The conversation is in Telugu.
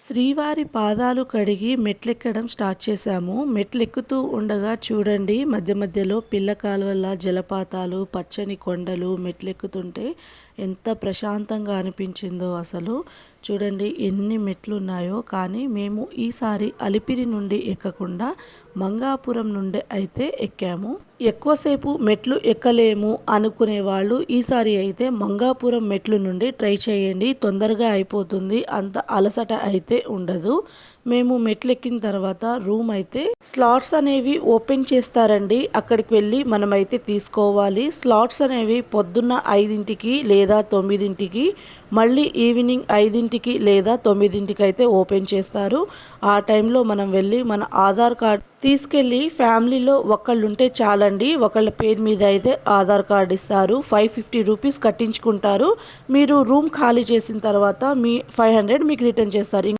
శ్రీవారి పాదాలు కడిగి మెట్లెక్కడం స్టార్ట్ చేశాము. మెట్లెక్కుతూ ఉండగా చూడండి మధ్య మధ్యలో పిల్ల కాలువల జలపాతాలు పచ్చని కొండలు మెట్లెక్కుతుంటే ఎంత ప్రశాంతంగా అనిపించిందో అసలు. చూడండి ఎన్ని మెట్లు ఉన్నాయో కానీ మేము ఈసారి అలిపిరి నుండి ఎక్కకుండా మంగాపురం నుండి అయితే ఎక్కాము. ఎక్కువసేపు మెట్లు ఎక్కలేము అనుకునే వాళ్ళు ఈసారి అయితే మంగాపురం మెట్లు నుండి ట్రై చేయండి. తొందరగా అయిపోతుంది. అంత అలసట అయితే ఉండదు. మేము మెట్లు ఎక్కిన తర్వాత రూమ్ అయితే స్లాట్స్ అనేవి ఓపెన్ చేస్తారండి. అక్కడికి వెళ్ళి మనమైతే తీసుకోవాలి. స్లాట్స్ అనేవి పొద్దున్న ఐదింటికి లేదా తొమ్మిదింటికి మళ్ళీ ఈవినింగ్ ఐదింటికి లేదా తొమ్మిదింటికి అయితే ఓపెన్ చేస్తారు. ఆ టైంలో మనం వెళ్ళి మన ఆధార్ కార్డ్ తీసుకెళ్ళి ఫ్యామిలీలో ఒకళ్ళుంటే చాలండి. ఒకళ్ళ పేరు మీద అయితే ఆధార్ కార్డ్ ఇస్తారు. ఫైవ్ ఫిఫ్టీ రూపీస్ కట్టించుకుంటారు. మీరు రూమ్ ఖాళీ చేసిన తర్వాత మీ ఫైవ్ హండ్రెడ్ మీకు రిటర్న్ చేస్తారు.